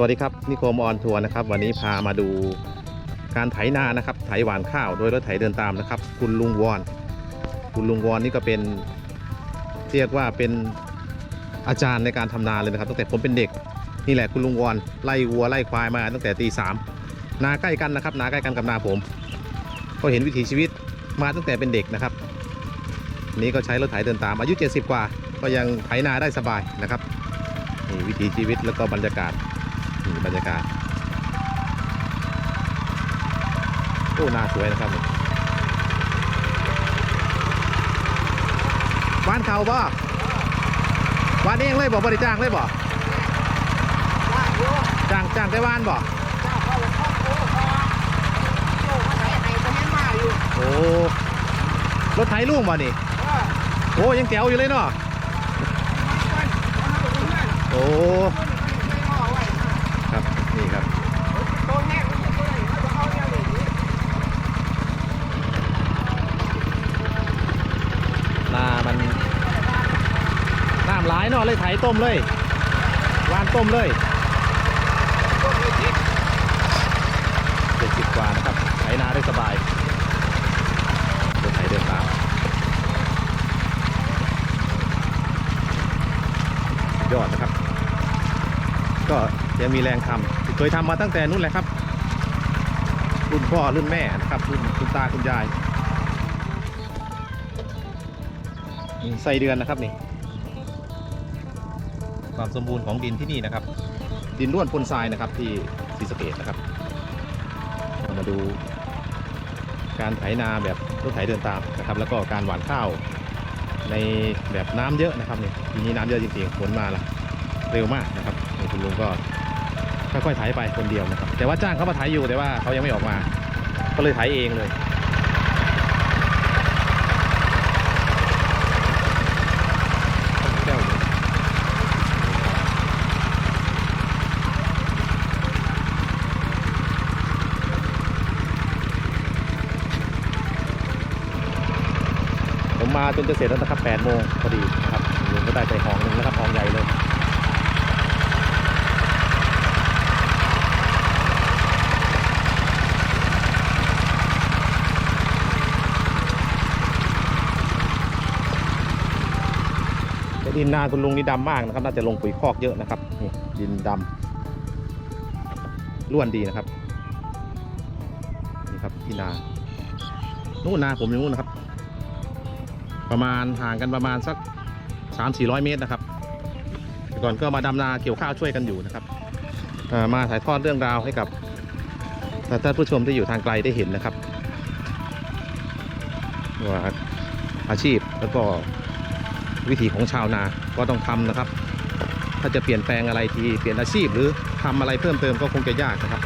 สวัสดีครับนิโคมออนทัวร์นะครับ วันนี้พามาดูการไถนานะครับ ไถหวานข้าวโดยรถไถเดินตามนะครับ คุณลุงวอน คุณลุงวอนนี่ก็เป็นเรียกว่าเป็นอาจารย์ในการทำนาเลยนะครับ ตั้งแต่ผมเป็นเด็กนี่แหละคุณลุงวอนไล่วัวไล่ควายมาตั้งแต่ตีสามนาใกล้กันนะครับ นาใกล้กันกับนาผม ก็เห็นวิถีชีวิตมาตั้งแต่เป็นเด็กนะครับ นี่ก็ใช้รถไถเดินตามอายุ 70 กว่า ก็ยังไถนาได้สบายนะครับนี่วิถีชีวิตแล้วก็บรรยากาศ นี่บรรยากาศโอ้นาสวยนะครับบ้านเขาบ่บ้านเองเลยบ่บริจ้างเลยบ่จ้างจ้างได้บ้านบ่โอ้รถไถลุงบ่นี่โอ้ยังแจ๋วอยู่เลยเนาะโอ้ครับนี่ครับนามันน้ำหลายเนาะเลยไถ ต้มเลยวานต้มเลยเจ็ดสิบกว่านะครับไถนาได้สบายรถไถเดินตามยอดนะครับ ก็ยังมีแรงทำเคยทำมาตั้งแต่นู้นแหละครับ รุ่นพ่อรุ่นแม่นะครับรุ่นคุณตาคุณยายนี่เดือนนะครับนี่ ความสมบูรณ์ของดินที่นี่นะครับ ดินร่วนปนทรายนะครับที่ศรีสะเกดนะครับเรามาดูการไถนาแบบรถไถเดินตามนะครับ แล้วก็การหว่านข้าวในแบบน้ำเยอะนะครับนี่ทีนี้น้ำเยอะจริงๆฝนมาละเร็วมากนะครับคุณลุงก็ค่อยๆไถไปคนเดียวนะครับ แต่ว่าจ้างเขามาไถอยู่แต่ว่าเขายังไม่ออกมา ก็เลยไถเองเลยแก้วเลย ผมมาจนจะเสร็จแล้วนะครับ8โมงพอดีนะครับลุงก็ได้ไปหองหนึ่งนะครับหองใหญ่เลยดินนาคุณลุงนี่ดำมากนะครับ น่าจะลงปุ๋ยคอกเยอะนะครับนี่ดินดำล้วนดีนะครับนี่ครับที่นานู่นนาผมอยู่นู่นนะครับ ประมาณห่างกันประมาณสัก 3 4 0 0 เมตรนะครับก่อนก็มาดำนาเกี่ยวข้าวช่วยกันอยู่นะครับมาถ่ายทอดเรื่องราวให้กับท่านผู้ชมที่อยู่ทางไกลได้เห็นนะครับว่าอาชีพแล้วก็วิถีของชาวนาก็ต้องทำนะครับ ถ้าจะเปลี่ยนแปลงอะไรทีเปลี่ยนอาชีพหรือทำอะไรเพิ่มเติมก็คงจะยากนะครับ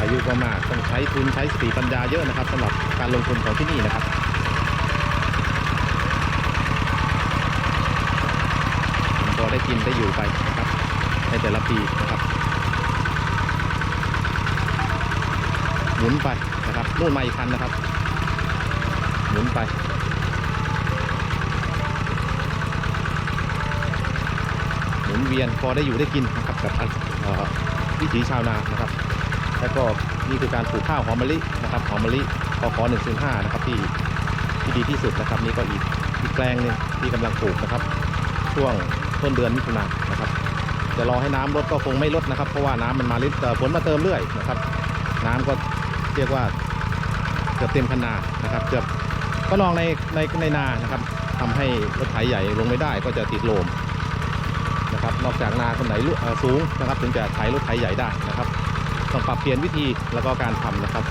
อายุก็มากต้องใช้ทุนใช้สติปัญญาเยอะนะครับสำหรับการลงทุนของที่นี่นะครับพอได้ กินได้อยู่ไปนะครับในแต่ละปีนะครับ หมุนไปนะครับนู่นมาอีกคันนะครับ หมุนไปหมุนเวียนพอได้อยู่ได้กินนะครับกับวิถีชาวนานะครับ แล้วก็นี่คือการปลูกข้าวหอมมะลินะครับหอมมะลิพอขอหนึ่งศูนย์ห้านะครับที่ที่ดีที่สุดนะครับนี่ก็อีกอีกแปลงหนึงที่กำลังปลูกนะครับ ช่วง ต้นเดือนมิถุนายนนะครับจะรอให้น้ำลดก็คงไม่ลดนะครับ เพราะว่าน้ำมันมาลิเอ่อฝนมาเติมเรื่อยนะครับ น้ำก็เรียกว่าเกือบเต็มคันนานะครับเกือบก็นองในในในนานะครับทำให้รถไถใหญ่ลงไม่ได้ก็จะติดโลมนะครับ นอกจากนาคนไหนสูงนะครับ ถึงจะไถรถไถใหญ่ได้นะครับต้องปรับเปลี่ยนวิธีแล้วก็การทำนะครับ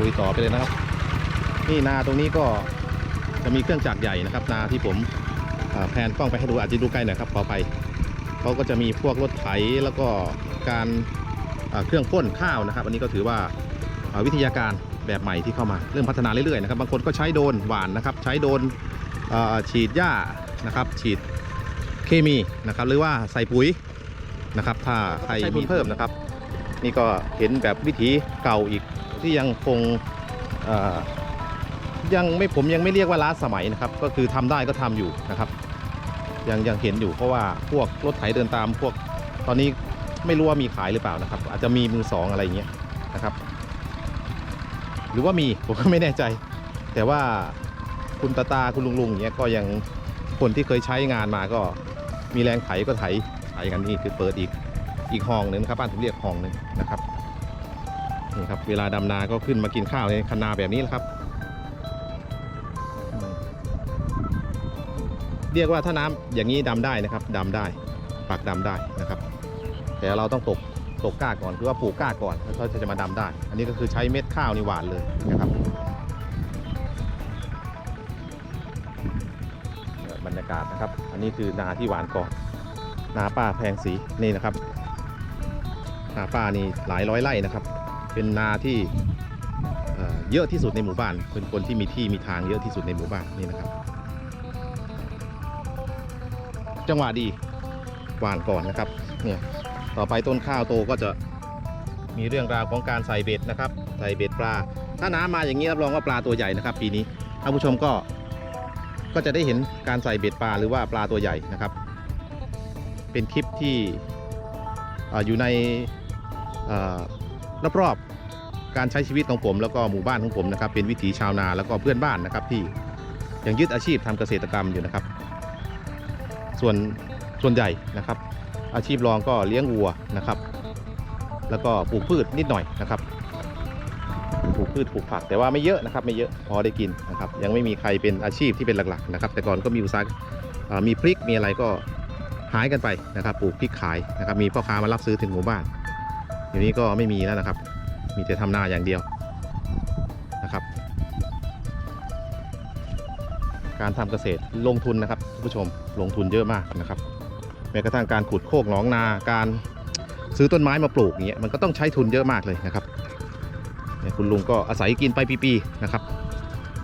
ลุยต่อไปเลยนะครับ นี่นาตรงนี้ก็จะมีเครื่องจักรใหญ่นะครับ นาที่ผมแพนกล้องไปให้ดูอาจจะดูใกล้หน่อยครับขอไปเขาก็จะมีพวกรถไถแล้วก็การเครื่องพ่นข้าวนะครับ อันนี้ก็ถือว่าวิทยาการแบบใหม่ที่เข้ามาเริ่มพัฒนาเรื่อยๆนะครับบางคนก็ใช้โดนหวานนะครับ ใช้โดนฉีดหญ้านะครับ ฉีดเคมีนะครับ หรือว่าใส่ปุ๋ยนะครับ ถ้าใครมีเพิ่มนะครับ นี่ก็เห็นแบบวิถีเก่าอีก ที่ยังคงยังไม่ผมยังไม่เรียกว่าล้าสมัยนะครับ ก็คือทำได้ก็ทำอยู่นะครับ ยังยังเห็นอยู่เพราะว่าพวกรถไถเดินตามพวกตอนนี้ไม่รู้ว่ามีขายหรือเปล่านะครับ อาจจะมีมือสองอะไรอย่างเงี้ยนะครับ หรือว่ามีผมก็ไม่แน่ใจ แต่ว่าคุณตาตาคุณลุงลุงอย่างเงี้ยก็ยังคนที่เคยใช้งานมาก็มีแรงไถก็ไถไถกันนี่คือเปิดอีกอีกห้องหนึ่งนะครับบ้านผมเรียกห้องหนึ่งนะครับ นี่ครับ เวลาดำนา ก็ขึ้นมากินข้าวในคันนาแบบนี้แหละครับ เรียกว่าถ้าน้ำอย่างนี้ดำได้นะครับดำได้ปักดำได้นะครับ แต่เราต้องตกตกก้าก่อนคือว่าปลูกก้าก่อนแล้วเขาจะมาดำได้ อันนี้ก็คือใช้เม็ดข้าวนี่หวานเลยนะครับบรรยากาศนะครับ อันนี้คือนาที่หวานก่อน นาป้าแพงสีนี่นะครับนาป้านี่หลายร้อยไร่นะครับ เป็นนาที่เเยอะที่สุดในหมู่บ้าน เป็นคนที่มีที่มีทางเยอะที่สุดในหมู่บ้านนี่นะครับ จังหวะดีหวานก่อนนะครับเนี่ยต่อไปต้นข้าวโตก็จะมีเรื่องราวของการใส่เบ็ดนะครับ ใส่เบ็ดปลา ถ้าน้ำมาอย่างนี้รับรองว่าปลาตัวใหญ่นะครับ ปีนี้ท่านผู้ชมก็ก็จะได้เห็นการใส่เบ็ดปลาหรือว่าปลาตัวใหญ่นะครับ เป็นคลิปที่ออยู่ใน รอบรอบๆการใช้ชีวิตของผมแล้วก็หมู่บ้านของผมนะครับ เป็นวิถีชาวนาแล้วก็เพื่อนบ้านนะครับที่ยังยึดอาชีพทำเกษตรกรรมอยู่นะครับ ส่วนส่วนใหญ่นะครับ อาชีพรองก็เลี้ยงวัวนะครับ แล้วก็ปลูกพืชนิดหน่อยนะครับปลูกพืชปลูกผักแต่ว่าไม่เยอะนะครับไม่เยอะพอได้กินนะครับ ยังไม่มีใครเป็นอาชีพที่เป็นหลักๆนะครับ แต่ก่อนก็มีอุตสาหเอ่อมีพริกมีอะไรก็หายกันไปนะครับ ปลูกพริกขายนะครับ มีพ่อค้ามารับซื้อถึงหมู่บ้าน เดี๋ยวนี้ก็ไม่มีแล้วนะครับ มีแต่ทำนาอย่างเดียวนะครับ การทำเกษตรลงทุนนะครับท่านผู้ชมลงทุนเยอะมากนะครับ แม้กระทั่งการขุดโคกหนองนาการซื้อต้นไม้มาปลูกอย่างเงี้ยมันก็ต้องใช้ทุนเยอะมากเลยนะครับเนี่ยคุณลุงก็อาศัยกินไปปีๆนะครับ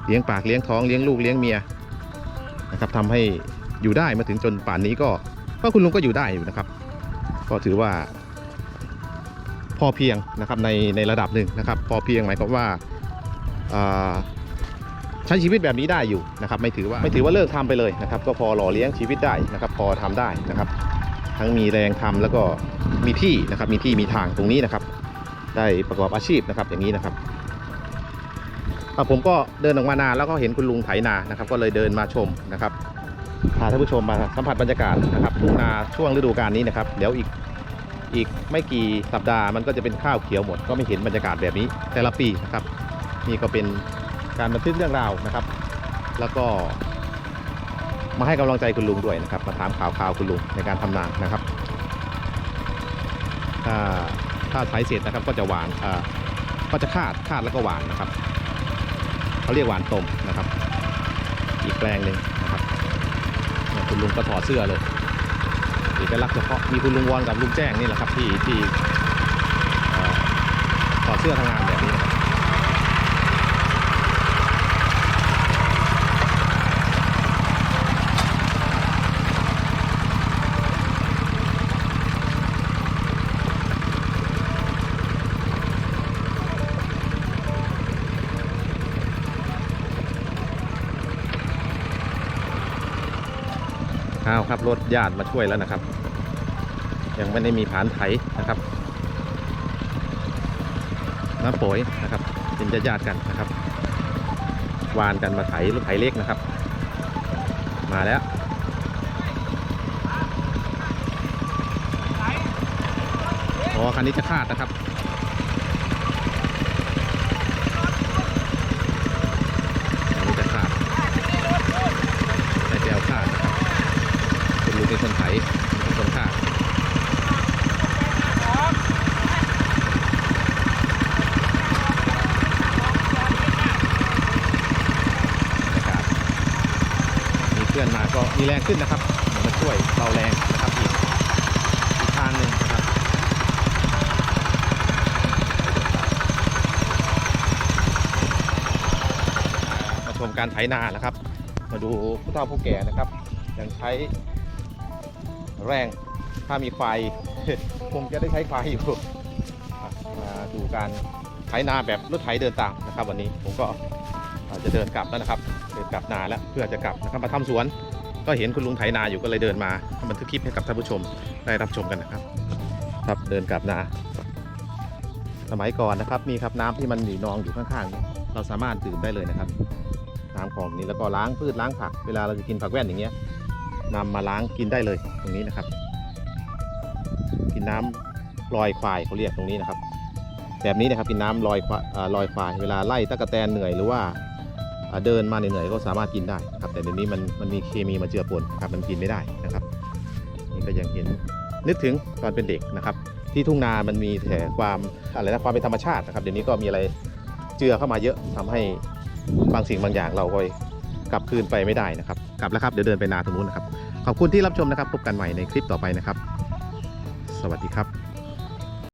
เลี้ยงปากเลี้ยงท้องเลี้ยงลูกเลี้ยงเมียนะครับทำให้อยู่ได้มาถึงจนป่านนี้ก็ก็คุณลุงก็อยู่ได้อยู่นะครับ ก็ถือว่า พอเพียงนะครับในในระดับหนึ่งนะครับ พอเพียงหมายความว่าใช้ชีวิตแบบนี้ได้อยู่นะครับไม่ถือว่าไม่ถือว่าเลิกทำไปเลยนะครับ ก็พอหล่อเลี้ยงชีวิตได้นะครับ พอทำได้นะครับ ทั้งมีแรงทำแล้วก็มีที่นะครับมีที่มีทางตรงนี้นะครับ ได้ประกอบอาชีพนะครับอย่างนี้นะครับผมก็เดินออกมานานแล้วก็เห็นคุณลุงไถนานะครับ ก็เลยเดินมาชมนะครับพาท่านผู้ชมมาสัมผัสบรรยากาศนะครับทุ่งนาช่วงฤดูกาลนี้นะครับ เดี๋ยวอีก อีกไม่กี่สัปดาห์มันก็จะเป็นข้าวเขียวหมด ก็ไม่เห็นบรรยากาศแบบนี้แต่ละปีนะครับ นี่ก็เป็นการบันทึกเรื่องราวนะครับ แล้วก็ มาให้กำลังใจคุณลุงด้วยนะครับ มาถามข่าวข่าวคุณลุงในการทำนานะครับถ้าถ้าไถเสร็จนะครับก็จะหวานก็จะคาดคาดแล้วก็หวานนะครับเขาเรียกหวานต้มนะครับ อีกแปลงหนึ่งนะครับคุณลุงก็ถอดเสื้อเลย เอกลักษณ์เฉพาะมีคุณลุงวอนกับลุงแจ้งนี่แหละครับที่ที่เอ่อถอดเสื้อทำงานแบบนี้ ครับรถญาติมาช่วยแล้วนะครับ ยังไม่ได้มีผานไถนะครับน้ำโปยนะครับเป็นญาติกันนะครับวานกันมาไถรถไถเล็กนะครับ มาแล้วอ๋อคันนี้จะคาดนะครับ คันนี้จะคาดในแจวคาดนะครับ คุณลุงเป็นคนไถเป็นคนฆ่าบรรยากาศมีเพื่อนมาก็มีแรงขึ้นนะครับมาช่วยเบาแรงนะครับอีกอีกทางหนึ่งนะครับมาชมการไถนานะครับ มาดูผู้เฒ่าผู้แก่นะครับยังใช้แรงถ้ามีควายคงจะได้ใช้ควายอยู่มาดูการไถนาแบบรถไถเดินตามนะครับ วันนี้ผมก็ อ่าจะเดินกลับแล้วนะครับ เดินกลับนาแล้วเพื่อจะกลับนะครับมาทำสวน ก็เห็นคุณลุงไถนาอยู่ก็เลยเดินมาทำบันทึกคลิปให้กับท่านผู้ชมได้รับชมกันนะครับ ครับเดินกลับนา สมัยก่อนนะครับนี่ครับน้ำที่มันหนีนองอยู่ข้างๆ เราสามารถดื่มได้เลยนะครับ น้ำของนี้แล้วก็ล้างพืชล้างผักเวลาเราจะกินผักแว่นอย่างเงี้ยนำมาล้างกินได้เลยตรงนี้นะครับ กินน้ำลอยควายเขาเรียกตรงนี้นะครับ แบบนี้นะครับกินน้ำลอยควายลอยควายเวลาไล่ตะกะแตนเหนื่อยหรือว่า เดินมาเหนื่อยๆก็สามารถกินได้ครับ แต่เดี๋ยวนี้มันมันมีเคมีมาเจือปนครับมันกินไม่ได้นะครับนี่ก็ยังเห็นนึกถึงตอนเป็นเด็กนะครับ ที่ทุ่งนามันมีแต่ความอะไรนะความเป็นธรรมชาตินะครับเดี๋ยวนี้ก็มีอะไรเจือเข้ามาเยอะทำให้บางสิ่งบางอย่างเราก็กลับคืนไปไม่ได้นะครับ กลับแล้วครับเดี๋ยวเดินไปนาตรงนู้นนะครับ ขอบคุณที่รับชมนะครับ พบกันใหม่ในคลิปต่อไปนะครับ สวัสดีครับ